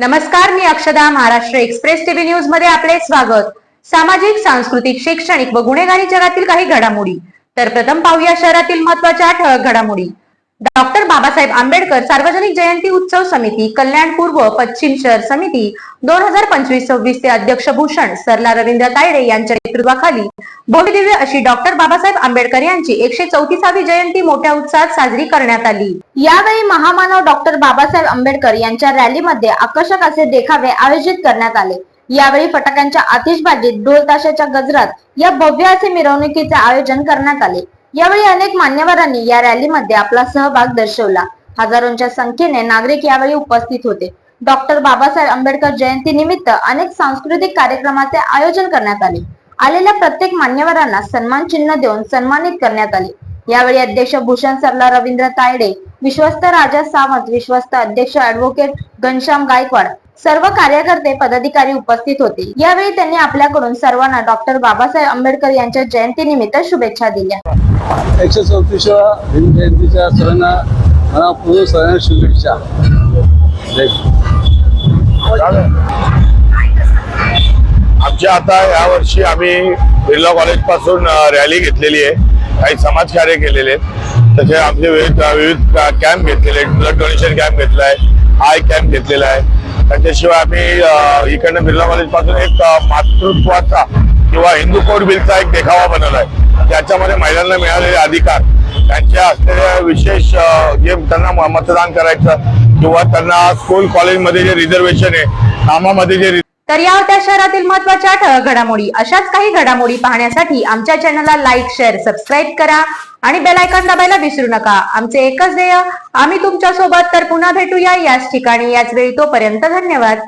नमस्कार मी अक्षदा Maharashtra express TV न्यूजमध्ये आपले स्वागत. सामाजिक सांस्कृतिक शैक्षणिक व गुन्हेगारी जगातील काही घडामोडी. तर प्रथम पाहूया शहरातील महत्त्वाच्या ठळक घडामोडी. डॉक्टर बाबासाहेब आंबेडकर सार्वजनिक जयंती उत्सव समिती कल्याण पूर्व पश्चिम शहर समिती दोन हजार पंचवीस सव्वीस ते अध्यक्ष भूषण सरला रवींद्र तायडे यांच्या नेतृत्वाखाली भव्यदिव्य अशी डॉक्टर बाबासाहेब आंबेडकर यांची एकशे चौतीसावी जयंती मोठ्या उत्साहात साजरी करण्यात आली. यावेळी महामानव डॉक्टर बाबासाहेब आंबेडकर यांच्या रॅलीमध्ये आकर्षक असे देखावे आयोजित करण्यात आले. यावेळी फटाक्यांच्या आतिषबाजीत ढोल ताशाच्या गजरात या भव्य असे मिरवणुकीचे आयोजन करण्यात आले. यावेळी अनेक मान्यवरांनी या रॅलीमध्ये आपला सहभाग दर्शवला. हजारोंच्या संख्येने नागरिक यावेळी उपस्थित होते. डॉक्टर बाबासाहेब आंबेडकर जयंती निमित्त अनेक सांस्कृतिक कार्यक्रमाचे आयोजन करण्यात आले. आलेल्या प्रत्येक मान्यवरांना सन्मान चिन्ह देऊन सन्मानित करण्यात आले. यावेळी अध्यक्ष भूषण सरला रवींद्र तायडे विश्वस्त राजा सावंत विश्वस्त अध्यक्ष ऍडव्होकेट घनश्याम गायकवाड सर्व कार्यकर्ते पदाधिकारी उपस्थित होते. यावेळी त्यांनी आपल्याकडून सर्वांना डॉक्टर बाबासाहेब आंबेडकर यांच्या जयंती निमित्त शुभेच्छा दिल्या. एकशे चौतीसव्या हिंद जयंतीच्या सर्वांना मला पूर्ण सर्वांना शुभेच्छा आमच्या आता यावर्षी आम्ही बिर्ला कॉलेजपासून रॅली घेतलेली आहे. काही समाजकार्य केलेले आहेत. तसे आमचे विविध विविध कॅम्प घेतलेले आहेत. ब्लड डोनेशन कॅम्प घेतला आहे. आय कॅम्प घेतलेला आहे. त्याच्याशिवाय आम्ही इकडनं बिर्ला कॉलेजपासून एक मातृत्वाचा किंवा हिंदू कोड बिलचा एक देखावा बनवला आहे. ज्याच्यामध्ये महिलांना मिळालेले अधिकार त्यांच्या असलेल्या विशेष जे त्यांना मतदान करायचं किंवा त्यांना स्कूल कॉलेजमध्ये जे रिझर्वेशन आहे कामामध्ये जे तर या होत्या शहरातील महत्त्वाच्या ठळक घडामोडी. अशाच काही घडामोडी पाहण्यासाठी आमच्या चॅनलला लाईक शेअर सबस्क्राईब करा आणि बेल आयकॉन दाबायला विसरू नका. आमचे एकच ध्येय आम्ही तुमच्यासोबत तर पुन्हा भेटूया याच ठिकाणी. याच वेळी तोपर्यंत धन्यवाद.